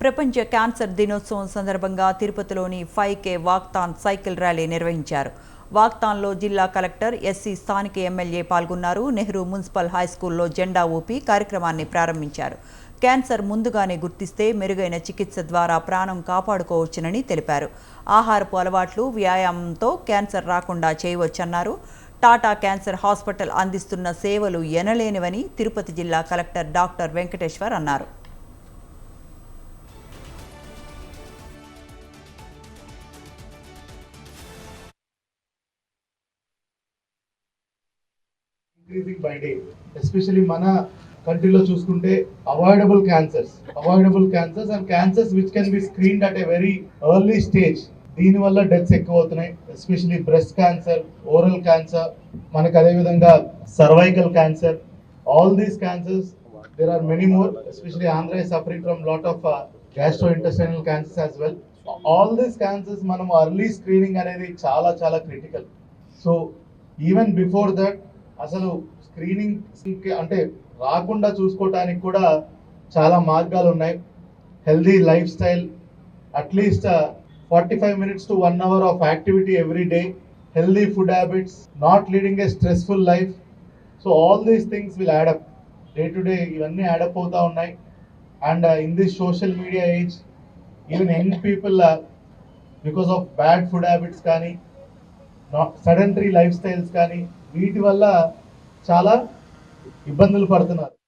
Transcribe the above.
ప్రపంచ క్యాన్సర్ దినోత్సవం సందర్భంగా తిరుపతిలోని five K walkathon cycle rally నిర్వహించారు. వాక్తాన్లో జిల్లా కలెక్టర్ ఎస్సీ స్థానిక ఎమ్మెల్యే పాల్గొన్నారు. నెహ్రూ మున్సిపల్ హైస్కూల్లో జెండా ఊపి కార్యక్రమాన్ని ప్రారంభించారు. క్యాన్సర్ ముందుగానే గుర్తిస్తే మెరుగైన చికిత్స ద్వారా ప్రాణం కాపాడుకోవచ్చునని తెలిపారు. ఆహారపు అలవాట్లు వ్యాయామంతో క్యాన్సర్ రాకుండా చేయవచ్చన్నారు. టాటా క్యాన్సర్ హాస్పిటల్ అందిస్తున్న సేవలు ఎనలేనివని తిరుపతి జిల్లా కలెక్టర్ డాక్టర్ వెంకటేశ్వర్ అన్నారు. ఇంక్రీజింగ్ బై డే ఎస్పెషల్లీ మన కంట్రీలో చూసుకుంటే avoidable cancers avoidable cancers and cancers which can be screened at a very early stage దీని వల్ల డెత్స్ ఎక్కువ అవుతున్నాయి especially breast cancer oral cancer మనకు అదేవిధంగా cervical cancer all these cancers there are many more especially Andhra suffering from lot of gastro intestinal cancers as well all these cancers మనం early screening అనేది చాలా చాలా critical so even before that అసలు screening అంటే రాకుండా చూసుకోవటానికి కూడా చాలా మార్గాలు ఉన్నాయి. Healthy lifestyle at least forty five minutes to one hour of activity every day healthy food habits not leading a stressful life so all these things will add up day to day ఇవన్నీ add up అవుతూ ఉన్నాయి. And in this social media age even young people because of bad food habits కానీ sedentary life styles కానీ వీటి వల్ల చాలా ఇబ్బందులు పడుతున్నారు.